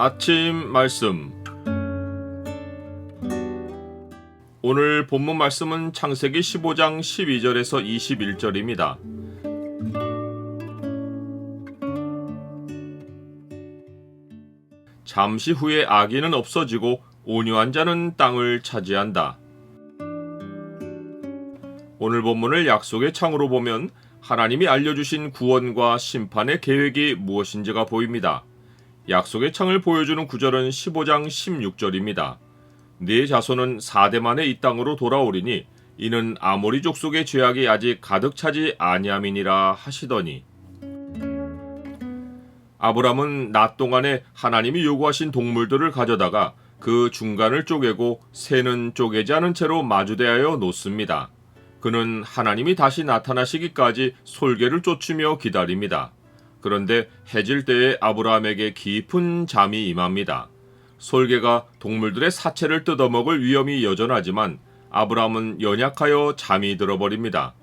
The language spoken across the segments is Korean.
아침 말씀 오늘 본문 말씀은 창세기 15장 12절에서 21절입니다. 잠시 후에 아기는 없어지고 온유한 자는 땅을 차지한다. 오늘 본문을 약속의 창으로 보면 하나님이 알려주신 구원과 심판의 계획이 무엇인지가 보입니다. 약속의 창을 보여주는 구절은 15장 16절입니다. 네 자손은 4대 만에 이 땅으로 돌아오리니 이는 아모리 족속의 죄악이 아직 가득 차지 아니함이니라 하시더니 아브람은 낮 동안에 하나님이 요구하신 동물들을 가져다가 그 중간을 쪼개고 새는 쪼개지 않은 채로 마주대하여 놓습니다. 그는 하나님이 다시 나타나시기까지 솔개를 쫓으며 기다립니다. 그런데 해질 때에 아브라함에게 깊은 잠이 임합니다. 솔개가 동물들의 사체를 뜯어먹을 위험이 여전하지만 아브라함은 연약하여 잠이 들어버립니다.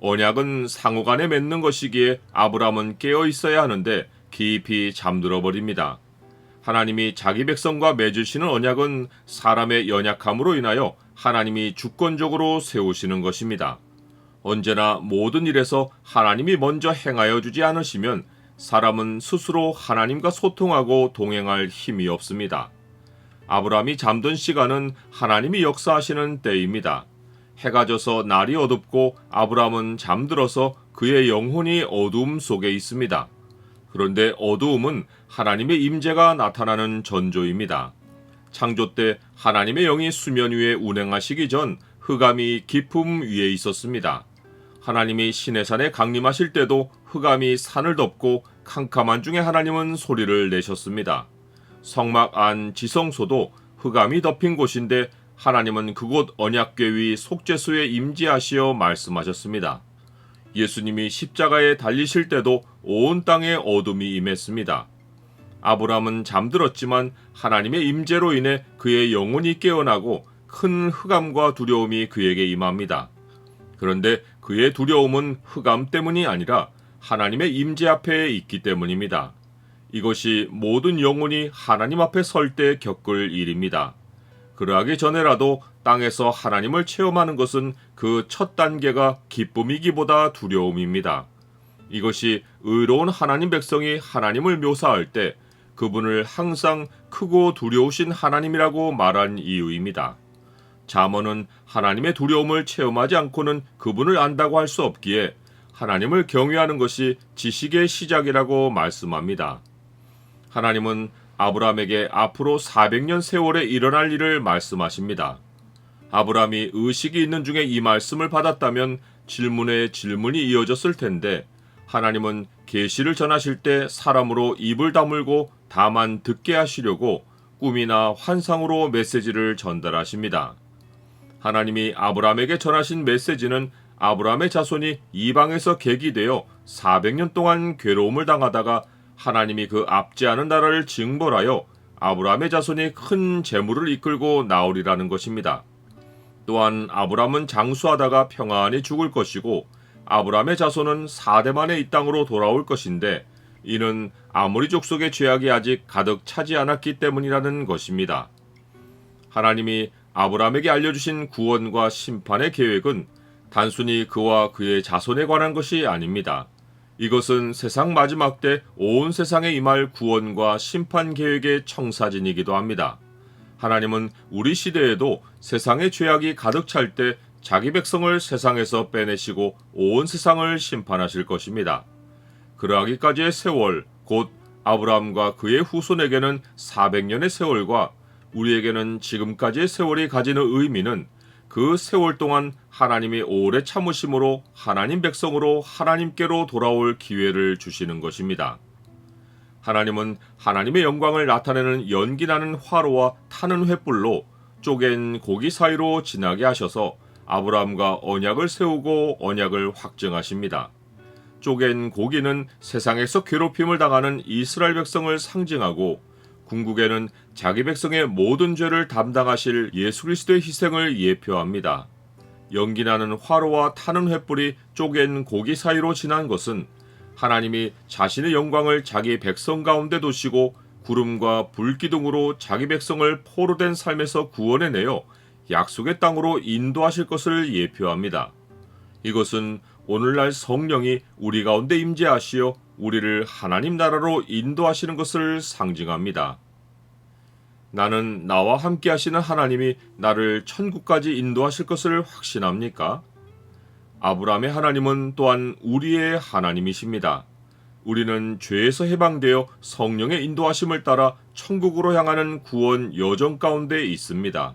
언약은 상호간에 맺는 것이기에 아브라함은 깨어 있어야 하는데 깊이 잠들어 버립니다. 하나님이 자기 백성과 맺으시는 언약은 사람의 연약함으로 인하여 하나님이 주권적으로 세우시는 것입니다. 언제나 모든 일에서 하나님이 먼저 행하여 주지 않으시면 사람은 스스로 하나님과 소통하고 동행할 힘이 없습니다. 아브라함이 잠든 시간은 하나님이 역사하시는 때입니다. 해가 져서 날이 어둡고 아브라함은 잠들어서 그의 영혼이 어두움 속에 있습니다. 그런데 어두움은 하나님의 임재가 나타나는 전조입니다. 창조 때 하나님의 영이 수면 위에 운행하시기 전 흑암이 깊음 위에 있었습니다. 하나님이 시내산에 강림하실 때도 흑암이 산을 덮고 캄캄한 중에 하나님은 소리를 내셨습니다. 성막 안 지성소도 흑암이 덮인 곳인데 하나님은 그곳 언약궤 위 속죄소에 임지하시어 말씀하셨습니다. 예수님이 십자가에 달리실 때도 온 땅에 어둠이 임했습니다. 아브라함은 잠들었지만 하나님의 임재로 인해 그의 영혼이 깨어나고 큰 흑암과 두려움이 그에게 임합니다. 그런데 그의 두려움은 흑암 때문이 아니라 하나님의 임재 앞에 있기 때문입니다. 이것이 모든 영혼이 하나님 앞에 설 때 겪을 일입니다. 그러하기 전에라도 땅에서 하나님을 체험하는 것은 그 첫 단계가 기쁨이기보다 두려움입니다. 이것이 의로운 하나님 백성이 하나님을 묘사할 때 그분을 항상 크고 두려우신 하나님이라고 말한 이유입니다. 잠언은 하나님의 두려움을 체험하지 않고는 그분을 안다고 할 수 없기에 하나님을 경외하는 것이 지식의 시작이라고 말씀합니다. 하나님은 아브라함에게 앞으로 400년 세월에 일어날 일을 말씀하십니다. 아브라함이 의식이 있는 중에 이 말씀을 받았다면 질문에 질문이 이어졌을 텐데 하나님은 계시를 전하실 때 사람으로 입을 다물고 다만 듣게 하시려고 꿈이나 환상으로 메시지를 전달하십니다. 하나님이 아브라함에게 전하신 메시지는 아브라함의 자손이 이방에서 객이되어 400년 동안 괴로움을 당하다가 하나님이 그 앞지 않은 나라를 징벌하여 아브라함의 자손이 큰 재물을 이끌고 나오리라는 것입니다. 또한 아브라함은 장수하다가 평안히 죽을 것이고 아브라함의 자손은 4대 만에 이 땅으로 돌아올 것인데 이는 아무리 족속의 죄악이 아직 가득 차지 않았기 때문이라는 것입니다. 하나님이 아브라함에게 알려주신 구원과 심판의 계획은 단순히 그와 그의 자손에 관한 것이 아닙니다. 이것은 세상 마지막 때 온 세상에 임할 구원과 심판 계획의 청사진이기도 합니다. 하나님은 우리 시대에도 세상의 죄악이 가득 찰 때 자기 백성을 세상에서 빼내시고 온 세상을 심판하실 것입니다. 그러하기까지의 세월, 곧 아브라함과 그의 후손에게는 400년의 세월과 우리에게는 지금까지의 세월이 가지는 의미는 그 세월 동안 하나님이 오래 참으심으로 하나님 백성으로 하나님께로 돌아올 기회를 주시는 것입니다. 하나님은 하나님의 영광을 나타내는 연기나는 화로와 타는 횃불로 쪼갠 고기 사이로 지나게 하셔서 아브라함과 언약을 세우고 언약을 확증하십니다. 쪼갠 고기는 세상에서 괴롭힘을 당하는 이스라엘 백성을 상징하고 궁극에는 자기 백성의 모든 죄를 담당하실 예수 그리스도의 희생을 예표합니다. 연기나는 화로와 타는 횃불이 쪼갠 고기 사이로 지난 것은 하나님이 자신의 영광을 자기 백성 가운데 두시고 구름과 불기둥으로 자기 백성을 포로된 삶에서 구원해내어 약속의 땅으로 인도하실 것을 예표합니다. 이것은 오늘날 성령이 우리 가운데 임재하시어 우리를 하나님 나라로 인도하시는 것을 상징합니다. 나는 나와 함께 하시는 하나님이 나를 천국까지 인도하실 것을 확신합니까? 아브라함의 하나님은 또한 우리의 하나님이십니다. 우리는 죄에서 해방되어 성령의 인도하심을 따라 천국으로 향하는 구원 여정 가운데 있습니다.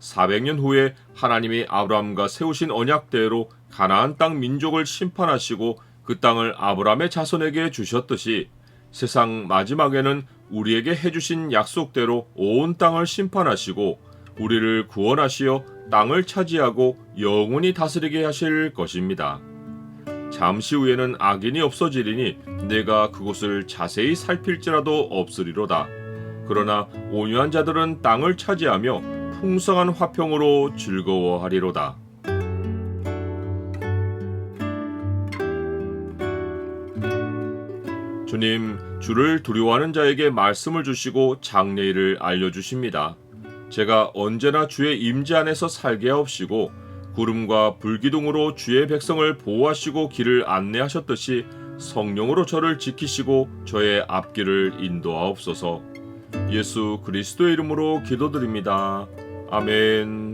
400년 후에 하나님이 아브라함과 세우신 언약대로 가나안 땅 민족을 심판하시고 그 땅을 아브라함의 자손에게 주셨듯이 세상 마지막에는 우리에게 해주신 약속대로 온 땅을 심판하시고 우리를 구원하시어 땅을 차지하고 영원히 다스리게 하실 것입니다. 잠시 후에는 악인이 없어지리니 내가 그곳을 자세히 살필지라도 없으리로다. 그러나 온유한 자들은 땅을 차지하며 풍성한 화평으로 즐거워하리로다. 주님, 주를 두려워하는 자에게 말씀을 주시고 장래일을 알려주십니다. 제가 언제나 주의 임재 안에서 살게 하옵시고 구름과 불기둥으로 주의 백성을 보호하시고 길을 안내하셨듯이 성령으로 저를 지키시고 저의 앞길을 인도하옵소서. 예수 그리스도의 이름으로 기도드립니다. 아멘.